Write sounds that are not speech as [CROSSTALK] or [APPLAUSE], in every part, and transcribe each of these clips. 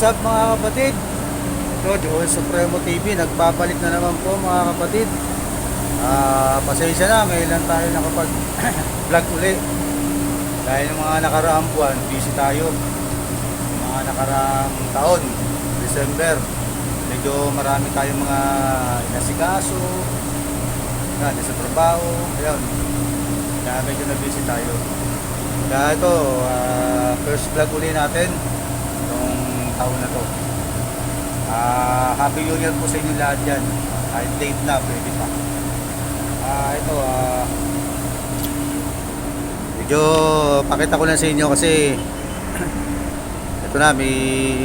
What's up mga kapatid? Ito, Joel Supremo TV, nagbabalik na naman po mga kapatid. Ah, pasensya na, ngayon lang tayo nakapag [CLEARS THROAT] vlog uli. Dahil ng mga nakaraang buwan, busy tayo. Mga nakaraang taon, December, medyo marami tayong mga inasikaso, yan, sa trabaho, ayun. Kaya medyo na busy tayo. Kaya ito, ah, first vlog uli natin taon na to. Ah, Happy New Year po sa inyo lahat dyan. Kahit late na, pwede pa. Ah, ito, ah, medyo pakita ko lang sa inyo kasi [CLEARS THROAT] ito na, may,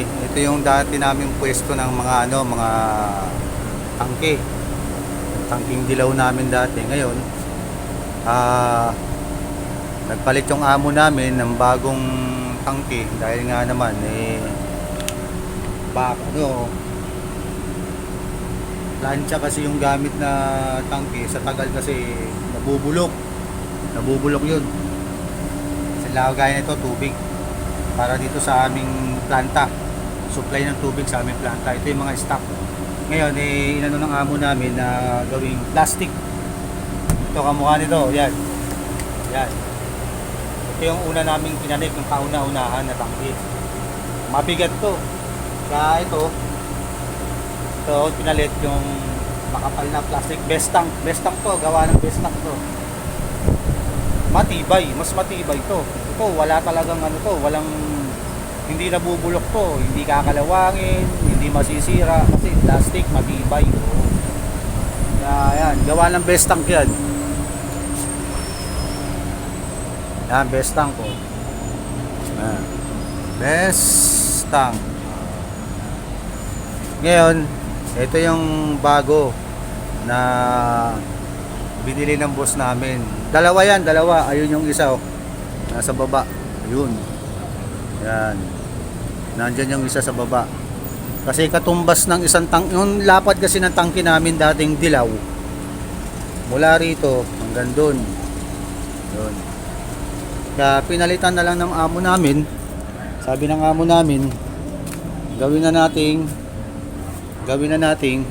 ito yung dati naming pwesto ng mga ano, mga tangke. Tangking dilaw namin dati. Ngayon, ah, nagpalit yung amo namin ng bagong tangke dahil nga naman eh bak ano plancha kasi yung gamit na tangke. Sa tagal kasi nabubulok. Nabubulok yun. Kasi lagay nito tubig. Para dito sa aming planta. Supply ng tubig sa aming planta. Ito yung mga stock. Ngayon eh inano ng amo namin na gawing plastic. Ito kamukha nito. Yan. Yan. Ito yung una naming pinanik ng kauna-unahan na tangke. Mabigat to kaya ito ito pinalit yung makapal na plastic. Best tank best tank to. Gawa ng best tank to. Matibay mas matibay to. Ito wala talagang ano to walang hindi nabubulok to. Hindi kakalawangin hindi masisira kasi plastic matibay. Oh. kaya yan gawa ng best tank yan. Yan best tank ko yan. best tank ngayon, ito yung bago na binili ng boss namin. Dalawa yan, dalawa. Ayun yung isa, oh. Nasa baba. Ayun. Yan. Nandyan yung isa sa baba. Kasi katumbas ng isang tang yung lapad kasi ng tangke namin dating dilaw. Mula rito hanggang doon. Yun. Kaya pinalitan na lang ng amo namin. Sabi ng amo namin, gawin na nating gawin na nating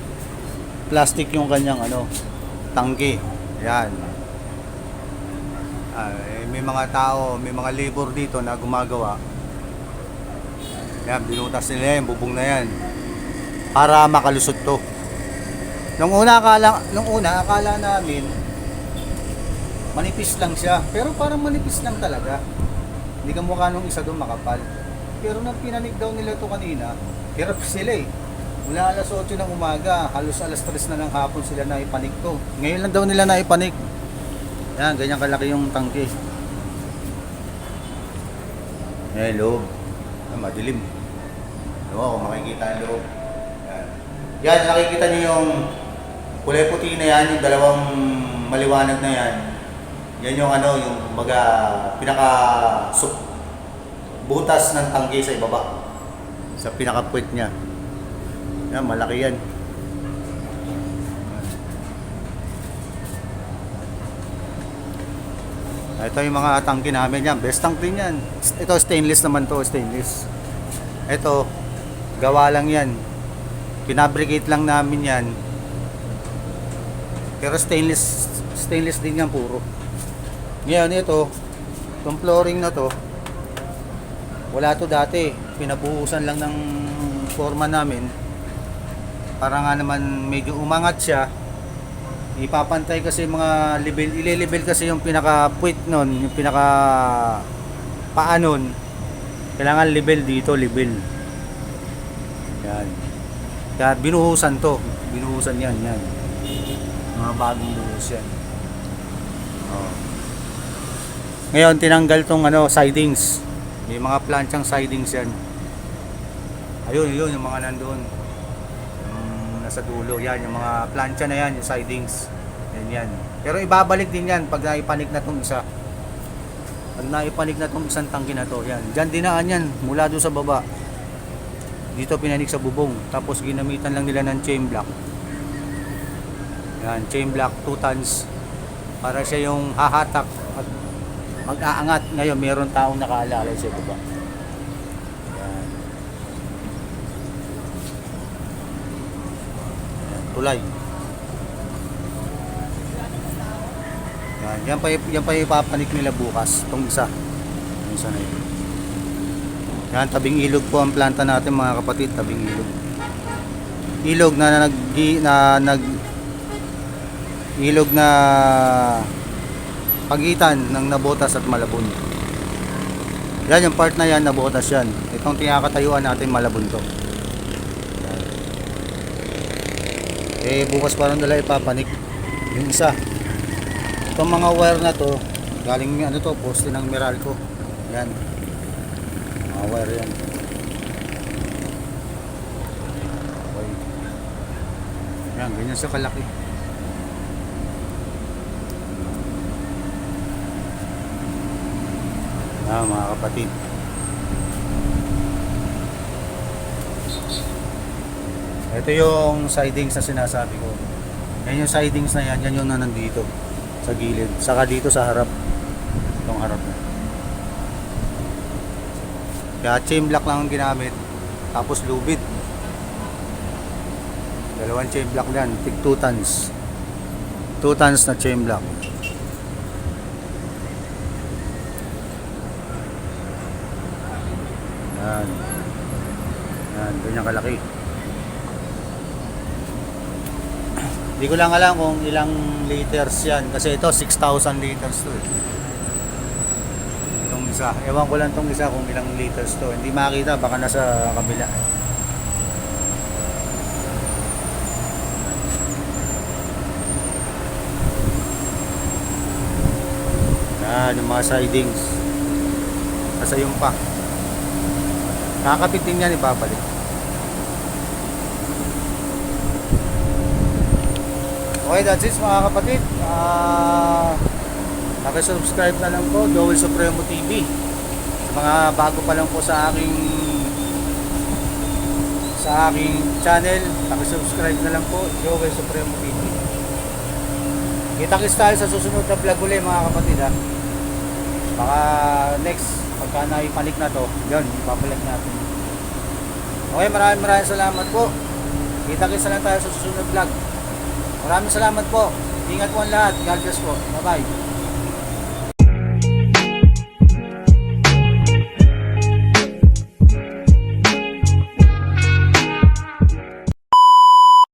plastic yung kanyang ano tangke. Yan. Ah, eh, may mga tao may mga labor dito na gumagawa. Yan binutas nila yan bubong na yan. Para makalusot to. Nung una akala nung una akala namin manipis lang siya. Pero parang manipis lang talaga. Hindi ka mukha nung isa doon makapal. Pero nang pinanik daw nila to kanina hirap sila eh Mula alas 8 ng umaga, halos alas 3 na ng hapon sila na ipanik to. Ngayon lang daw nila na ipanik. Yan, ganyan kalaki yung tangke. Yan, loob. Yan, madilim. Ewan kung makikita ang loob. Yan. Yan, nakikita niyo yung kulay puti na yan, yung dalawang maliwanag na yan. Yan yung ano, yung baga pinaka butas ng tangke sa ibaba. Sa pinaka puwet niya. Yan, malaki yan. Ito yung mga tangke namin yan. Best tank din yan. Ito stainless naman to, stainless. Ito, gawa lang yan. Pinabricate lang namin yan. Pero stainless, stainless din yan puro. Ngayon ito, itong flooring na to, wala to dati. Pinabuhusan lang ng forma namin para nga naman medyo umangat siya. Ipapantay kasi mga level ile-level kasi yung pinaka puwit nun yung pinaka paa nun. Kailangan level dito level. Yan. Kaya binuhusan to. Binuhusan yan yan. Mga bagong buhos yan. Oh. ngayon tinanggal tong ano sidings. May mga planchang sidings yan. Ayun yun yung mga nandoon nasa dulo. Yan, yung mga plancha na yan, yung sidings. Yan yan. Pero ibabalik din yan pag naipanik na tong isa. Pag naipanik na tong isang tangke na to, yan. Diyan dinaan yan, mula doon sa baba. Dito pinanik sa bubong. Tapos ginamitan lang nila ng chain block. Yan, chain block 2 tons. Para siya yung hahatak at mag-aangat. Ngayon, meron taong nakaalala sa baba. Tulay. Yan, yan pa, yan pa ipapanik nila bukas, itong isa. Yung isa na yun. Yan, tabing ilog po ang planta natin mga kapatid, tabing ilog. Ilog na nag na nag ilog na pagitan ng Nabotas at Malabon. Yan yung part na yan, Nabotas yan. Itong tinakatayuan natin Malabon to. Yan. Eh bukas pa nila ipapanik yung isa. Itong mga wire na to, galing ano to, poste ng Meralco. Yan. Mga wire yan. Okay. Yan, ganyan sa kalaki. Ah, mga kapatid. Ito yung sidings na sinasabi ko. Yan yung sidings na yan, yan yung na nandito sa gilid. Saka dito sa harap. Itong harap na. Kaya chain block lang ang ginamit. Tapos lubid. Dalawang chain block yan. Tig 2 tons. 2 tons na chain block. Yan. Yan, ganyan kalaki. Hindi ko lang alam kung ilang liters yan. Kasi ito, 6,000 liters to eh. Itong isa. Ewan ko lang itong isa kung ilang liters to. Hindi makita, baka nasa kabila. Yan, yung mga sidings. Nasa yung pa. Kakapit din yan, ipapalit. Okay, that's it mga kapatid. Ah, subscribe na lang po, Joel Supremo TV. Sa mga bago pa lang po sa aking sa aking channel, subscribe na lang po, Joel Supremo TV. Kita-kits tayo sa susunod na vlog ulit mga kapatid ha. Baka next, pagka naipanik na to, yun, ipabalik natin. Okay, maraming maraming salamat po. Kita-kits na lang tayo sa susunod vlog. Maraming salamat po. Ingat po ang lahat. God bless po. Bye-bye.